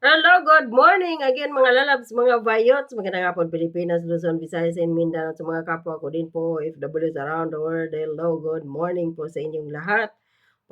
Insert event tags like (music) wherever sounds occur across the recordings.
Hello, good morning again mga lalabs, mga bayots, magandang hapon Pilipinas, Luzon, Visayas, and Mindanao sa mga kapwa ko din po, OFWs around the world. Hello, good morning po sa inyong lahat.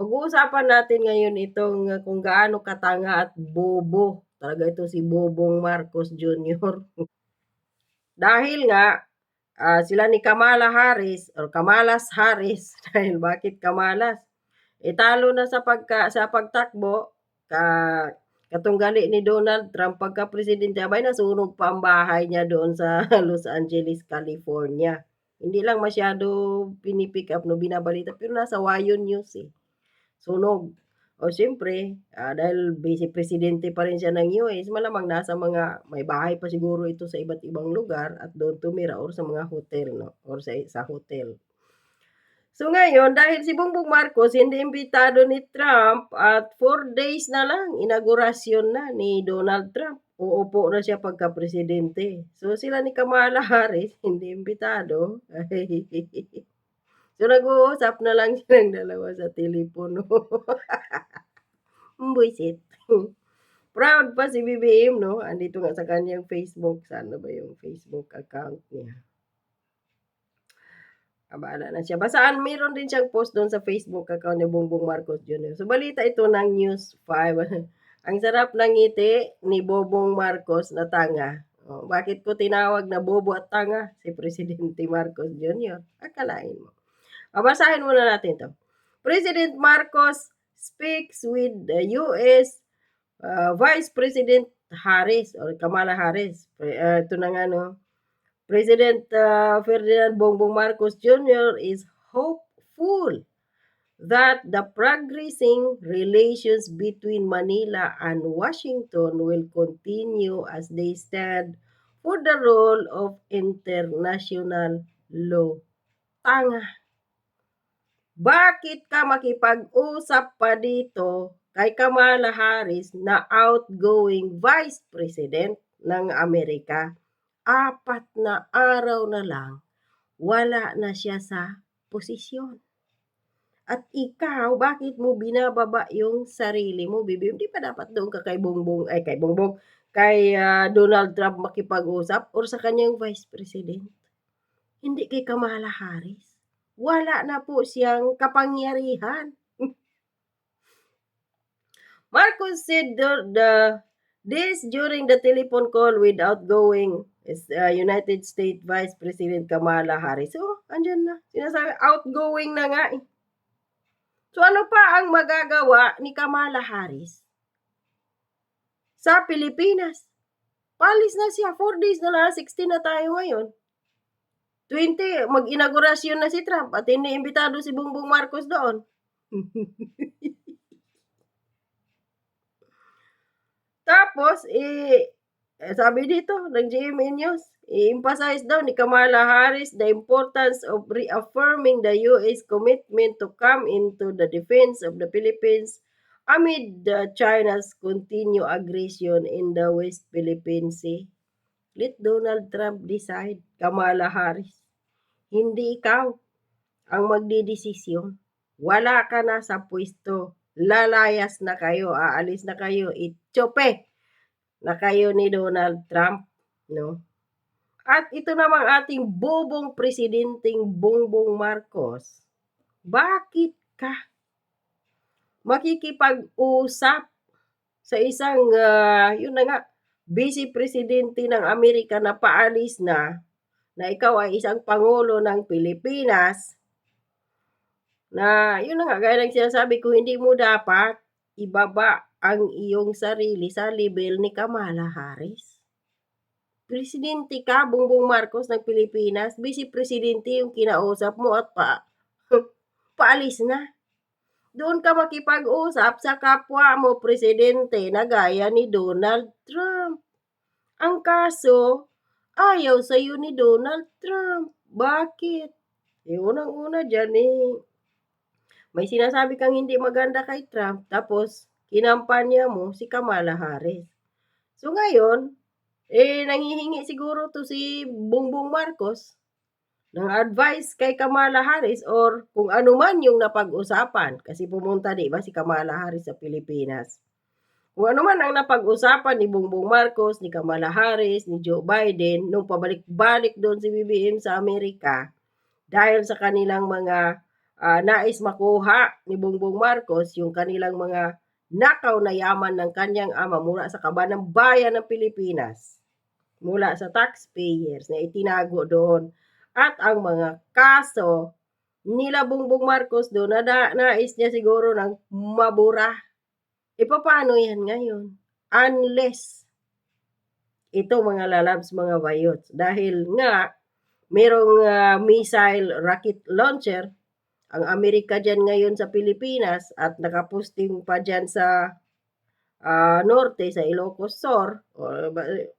Pag-uusapan natin ngayon itong uh, kung gaano katanga at bobo. Talaga ito si Bobong Marcos Jr. (laughs) Dahil nga, uh, sila ni Kamala Harris, or Kamalas Harris, (laughs) dahil bakit Kamalas? Italo na sa, pagka, sa pagtakbo, ka, katunggali ni Donald Trump pagka-presidente, abay nasunog pa ang bahay niya doon sa (laughs) Los Angeles, California. Hindi lang masyado pinipick up, no, binabalita, pero nasa Wayon News eh. Sunog. O siyempre, uh, dahil vice presidente pa rin siya ng US, malamang nasa mga, may bahay pa siguro ito sa iba't ibang lugar at doon tumira or sa mga hotel, no? Or sa, sa hotel. So ngayon, dahil si Bongbong Marcos hindi imbitado ni Trump at 4 days na lang, inaugurasyon na ni Donald Trump. Uupo na siya pagka-presidente. So sila ni Kamala Harris, (laughs) hindi imbitado. (laughs) So, nag-uusap na lang silang dalawa sa telepono. (laughs) Buisit. Proud pa si BBM, no? Andito nga sa kanyang Facebook. Sana ba yung Facebook account niya? Abala na siya. Basaan, mayroon din siyang post doon sa Facebook account ni Bongbong Marcos Jr. So, balita ito ng News 5. (laughs) Ang sarap ng ngiti ni Bobong Marcos na tanga. Oh, bakit ko tinawag na bobo at tanga (laughs) si Presidente Marcos Jr.? Akalain mo. Babasahin muna natin to. President Marcos speaks with the U.S. Uh, Vice President Harris or Kamala Harris. Uh, ito na nga no. President uh, Ferdinand Bongbong Marcos Jr. is hopeful that the progressing relations between Manila and Washington will continue as they stand for the role of international law. Tanga. Bakit ka makipag-usap pa dito kay Kamala Harris na outgoing Vice President ng Amerika? Apat na araw na lang, wala na siya sa posisyon. At ikaw, bakit mo binababa yung sarili mo, bibi? Hindi pa dapat doon ka kay Bongbong, ay kay Bongbong, kay uh, Donald Trump makipag-usap or sa kanyang Vice President? Hindi kay Kamala Harris wala na po siyang kapangyarihan. Marcos said the, the this during the telephone call with outgoing uh, United States Vice President Kamala Harris. So, andyan na. Sinasabi, outgoing na nga eh. So, ano pa ang magagawa ni Kamala Harris sa Pilipinas? Palis na siya. 4 days na lang. 16 na tayo ngayon. 20, mag-inaugurasyon na si Trump at iniimbitado si Bongbong Marcos doon. (laughs) Tapos, eh, sabi dito ng GMA News, i-emphasize daw ni Kamala Harris the importance of reaffirming the U.S. commitment to come into the defense of the Philippines amid the China's continued aggression in the West Philippine Sea. Let Donald Trump decide, Kamala Harris. Hindi ikaw ang magdidesisyon. Wala ka na sa pwesto. Lalayas na kayo, aalis na kayo, itsope na kayo ni Donald Trump, no? At ito namang ating bobong presidenteng Bongbong Marcos. Bakit ka makikipag-usap sa isang, uh, yun na nga, vice presidente ng Amerika na paalis na na ikaw ay isang pangulo ng Pilipinas, na yun na nga, gaya ng sinasabi ko, hindi mo dapat ibaba ang iyong sarili sa level ni Kamala Harris. Presidente ka, Bongbong Marcos ng Pilipinas, Vice Presidente yung kinausap mo at pa, (laughs) paalis na. Doon ka makipag-usap sa kapwa mo presidente na gaya ni Donald Trump. Ang kaso, ayaw sa iyo ni Donald Trump. Bakit? Eh, unang-una dyan eh, may sinasabi kang hindi maganda kay Trump, tapos kinampanya mo si Kamala Harris. So ngayon, eh, nangihingi siguro to si Bongbong Marcos ng advice kay Kamala Harris or kung ano man yung napag-usapan kasi pumunta di ba si Kamala Harris sa Pilipinas. Kung ano man ang napag-usapan ni Bongbong Marcos, ni Kamala Harris, ni Joe Biden, nung pabalik-balik doon si BBM sa Amerika, dahil sa kanilang mga uh, nais makuha ni Bongbong Marcos, yung kanilang mga nakaw na yaman ng kanyang ama mula sa kabanang bayan ng Pilipinas, mula sa taxpayers na itinago doon, at ang mga kaso nila Bongbong Marcos doon na nais niya siguro ng mabura E paano yan ngayon? Unless ito mga lalabs, mga bayots. Dahil nga, merong uh, missile rocket launcher ang Amerika dyan ngayon sa Pilipinas at nakapusting pa dyan sa uh, norte, sa Ilocos Sur, o,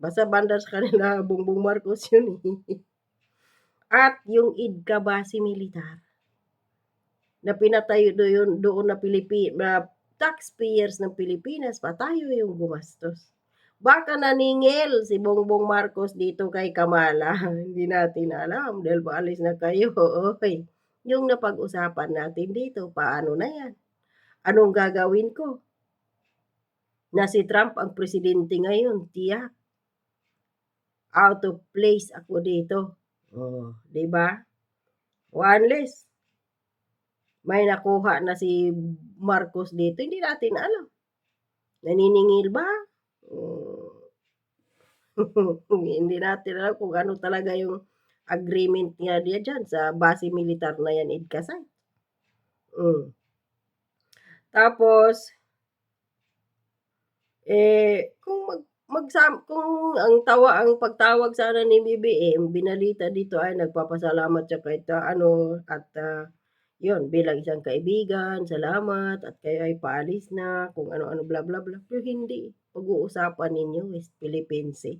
basta banda sa kanila, (laughs) Bongbong Marcos yun eh. At yung IDCA base militar na pinatayo doon, doon na Pilipinas, taxpayers ng Pilipinas pa tayo yung gumastos. Baka naningil si Bongbong Marcos dito kay Kamala. (laughs) Hindi natin alam dahil paalis na kayo. (laughs) Okay. Yung napag-usapan natin dito, paano na yan? Anong gagawin ko? Na si Trump ang presidente ngayon, tiyak. Out of place ako dito. Oh, 'di ba? One less may nakuha na si Marcos dito, hindi natin alam. Naniningil ba? Hmm. (laughs) hindi natin alam kung ano talaga yung agreement niya diya dyan sa base militar na yan, Idkasay. Mm. Tapos, eh, kung mag, magsam, kung ang tawa, ang pagtawag sana ni BBM, binalita dito ay nagpapasalamat siya kay ta, ano, at uh, yon bilang isang kaibigan, salamat, at kayo ay paalis na, kung ano-ano, bla bla bla. Pero hindi. Pag-uusapan ninyo is Philippines eh.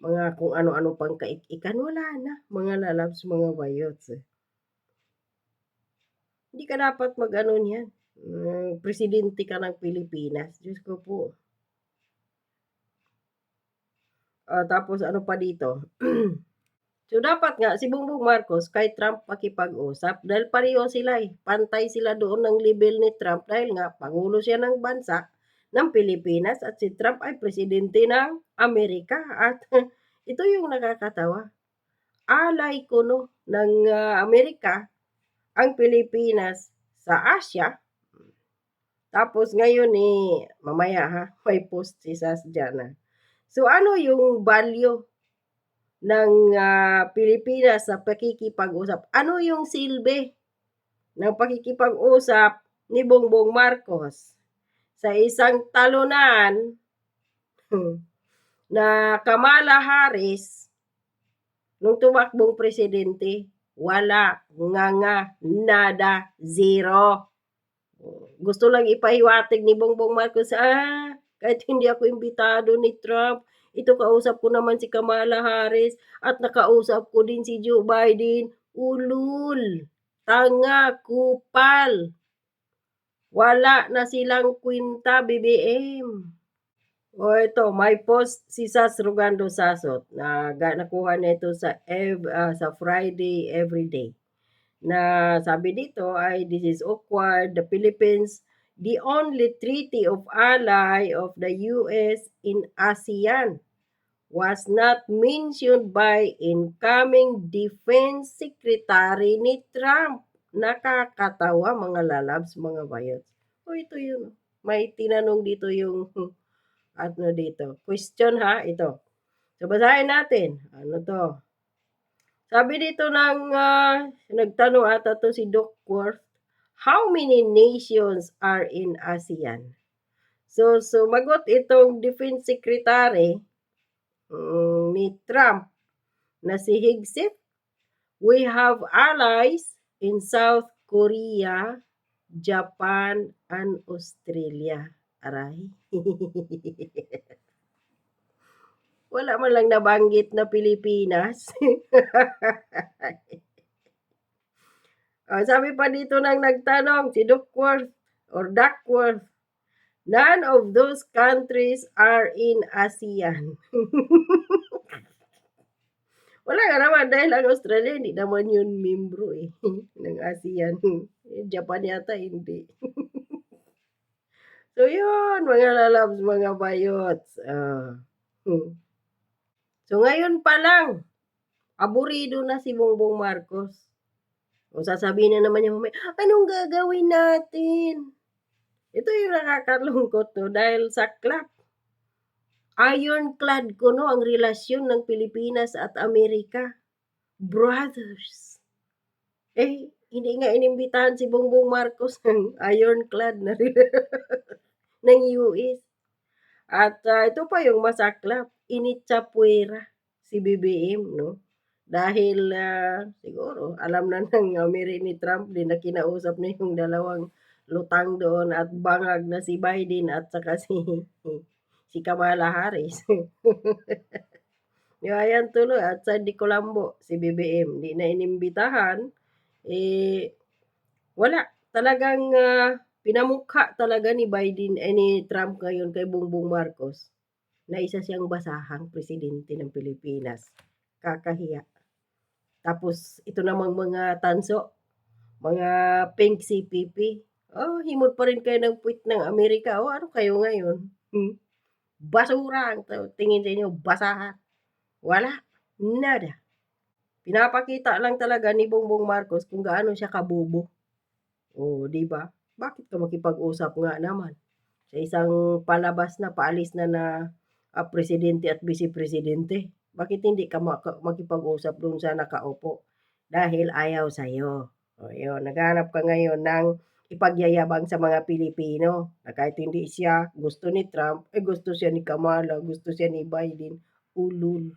Mga kung ano-ano pang kaikikan, wala na. Mga lalabs, mga bayots eh. Hindi ka dapat mag-ano niyan. Uh, presidente ka ng Pilipinas. Diyos ko po. Uh, tapos ano pa dito? (clears throat) So, dapat nga, si Bongbong Marcos, kay Trump makipag-usap dahil pareho sila eh. Pantay sila doon ng level ni Trump dahil nga, Pangulo siya ng bansa ng Pilipinas at si Trump ay presidente ng Amerika. At (laughs) ito yung nakakatawa. Alay ko no, ng uh, Amerika ang Pilipinas sa Asia. Tapos ngayon eh, mamaya ha, (laughs) may post si Sas dyan ha. So ano yung value ng uh, Pilipinas sa pakikipag-usap. Ano yung silbi ng pakikipag-usap ni Bongbong Marcos sa isang talunan na Kamala Harris nung tumakbong presidente, wala, nga nga, nada, zero. Gusto lang ipahiwatig ni Bongbong Marcos, ah, kahit hindi ako imbitado ni Trump, ito kausap ko naman si Kamala Harris at nakausap ko din si Joe Biden. Ulul, tanga, kupal. Wala na silang kwinta, BBM. O ito, may post si Sas Rugando Sasot na nakuha nito sa ev, uh, sa Friday everyday. Na sabi dito ay this is awkward. The Philippines the only treaty of ally of the US in ASEAN was not mentioned by incoming Defense Secretary ni Trump. Nakakatawa mga lalabs, mga bayot. O ito yun. May tinanong dito yung (laughs) ano dito. Question ha, ito. So basahin natin. Ano to? Sabi dito ng uh, nagtanong ata to si Doc Worth how many nations are in ASEAN? So, sumagot itong Defense Secretary um, ni Trump na si Hegseth. We have allies in South Korea, Japan, and Australia. Aray. (laughs) Wala man lang nabanggit na Pilipinas. Uh, (laughs) sabi pa dito nang nagtanong, si Duckworth or Duckworth, none of those countries are in ASEAN. (laughs) Wala nga naman dahil ang Australia hindi naman yun membro eh (laughs) ng ASEAN. Japan yata hindi. (laughs) so yun mga lalabs, mga bayots, hmm. So, ngayon pa lang, aburido na si Bongbong Marcos. O sasabihin na naman niya mamaya, "Anong gagawin natin?" Ito yung nakakalungkot 'no, dahil saklap. Ironclad kuno ang relasyon ng Pilipinas at Amerika. Brothers. Eh, hindi nga inimbitahan si Bongbong Marcos (laughs) ng ironclad na (laughs) ng US. At, ah, ito pa yung masaklap, initsapuwera si BBM 'no, dahil, ah, siguro alam na ng amiri ni Trump din na kinausap na yung dalawang lutang doon at bangag na si Biden at saka si (laughs) si Kamala Harris. (laughs) ba, ayan tuloy at sa di Colombo si BBM, 'di na inimbitahan, eh, wala. Talagang, ah, pinamukha talaga ni Biden ay ni Trump ngayon kay Bongbong Marcos na isa siyang basahang presidente ng Pilipinas, kakahiya. Tapos ito namang mga tanso, mga pink CPP, oh, himod pa rin kayo ng puwit ng Amerika, oh, ano kayo ngayon, hmm, basura ang tingin sa inyo, basahan. Wala, nada. Pinapakita lang talaga ni Bongbong Marcos kung gaano siya kabobo. Oh, 'di ba? Bakit ka makipag-usap nga naman sa isang palabas na, paalis na na, ah, presidente at bisepresidente. Bakit hindi ka makipag-usap dun sa nakaupo? Dahil ayaw sa'yo. Oh, yun, naghahanap ka ngayon ng ipagyayabang sa mga Pilipino na kahit hindi siya gusto ni Trump, eh, gusto siya ni Kamala, gusto siya ni Biden, ulul.